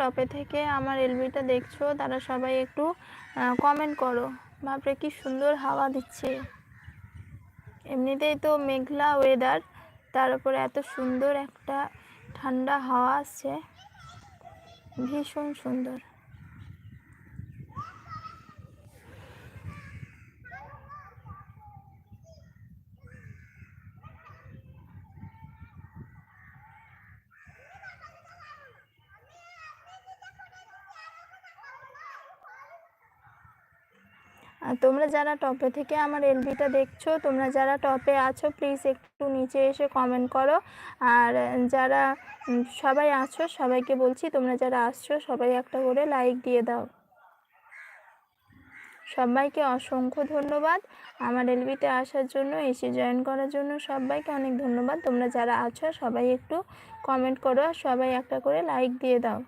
টপে থেকে আমার এলবিটা দেখছ, তারা সবাই একটু কমেন্ট করো। বাপরে, কি সুন্দর হাওয়া দিচ্ছে। এমনিতেই তো মেঘলা ওয়েদার তার উপরে এত সুন্দর একটা ঠান্ডা হাওয়া আসছে ভীষণ সুন্দর। তোমরা যারা টপে থেকে আমার এলবিটা দেখছ, তোমরা যারা টপে আছো প্লিজ একটু নিচে এসে কমেন্ট করো। আর যারা সবাই আছো, সবাইকে বলছি, তোমরা যারা আসছো, সবাই একটা করে লাইক দিয়ে দাও। সবাইকে অসংখ্য ধন্যবাদ। আমার এলবিতে আসার জন্য, এসে জয়েন করার জন্য সবাইকে অনেক ধন্যবাদ। তোমরা যারা আছো, সবাই একটু কমেন্ট করো আর সবাই একটা করে লাইক দিয়ে দাও।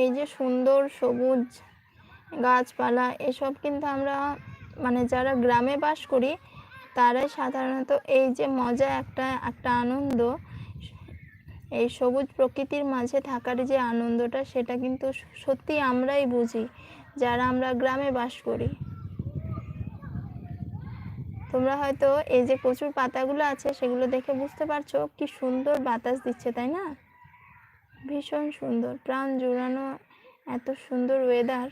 এই যে সুন্দর সবুজ গাছপালা, এসব কিন্তু আমরা মানে যারা গ্রামে বাস করি, তারাই সাধারণত এই যে মজা একটা একটা আনন্দ, এই সবুজ প্রকৃতির মাঝে থাকার যে আনন্দটা, সেটা কিন্তু সত্যি আমরাই বুঝি, যারা আমরা গ্রামে বাস করি। তোমরা হয়তো এই যে প্রচুর পাতাগুলো আছে, সেগুলো দেখে বুঝতে পারছ, কি সুন্দর বাতাস দিচ্ছে, তাই না? ভীষণ সুন্দর। প্রাণ জুড়ানো এত সুন্দর ওয়েদার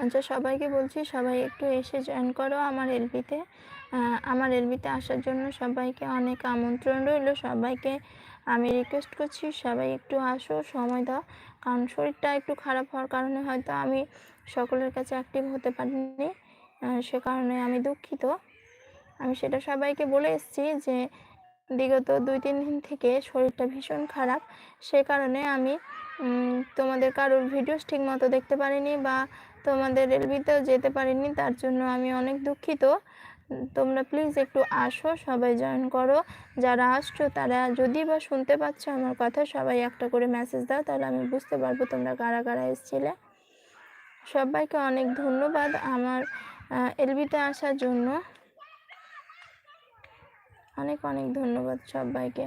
আচ্ছা সবাইকে বলছি, সবাই একটু এসে জয়েন করো আমার এলবিতে আমার এলবিতে আসার জন্য সবাইকে অনেক আমন্ত্রণ রইল। সবাইকে আমি রিকোয়েস্ট করছি, সবাই একটু আসো, সময় দাও। কারণ শরীরটা একটু খারাপ হওয়ার কারণে হয়তো আমি সকলের কাছে অ্যাক্টিভ হতে পারিনি। সে কারণে আমি দুঃখিত। আমি সেটা সবাইকে বলে এসেছি যে, বিগত দুই, তিন দিন থেকে শরীরটা ভীষণ খারাপ। সে কারণে আমি তোমাদের কারোর ভিডিওস ঠিক মতো দেখতে পারিনি বা তোমাদের রেলভিতেও যেতে পারিনি, তার জন্য আমি অনেক দুঃখিত। তোমরা প্লিজ একটু আসো, সবাই জয়েন করো। যারা আসছো, তারা যদি বা শুনতে পাচ্ছ আমার কথা, সবাই একটা করে মেসেজ দাও, তাহলে আমি বুঝতে পারব তোমরা কারা কারা এসেছিলে। সবাইকে অনেক ধন্যবাদ আমার এলবিতে আসার জন্য। অনেক অনেক ধন্যবাদ সবাইকে।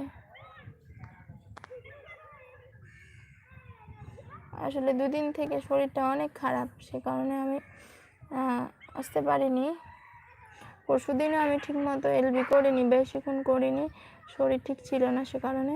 আসলে দুদিন থেকে শরীরটা অনেক খারাপ, সে কারণে আমি আসতে পারিনি। পরশু দিনও আমি ঠিকমতো এলবি করিনি, বেশিক্ষণ করিনি, শরীর ঠিক ছিল না সে কারণে।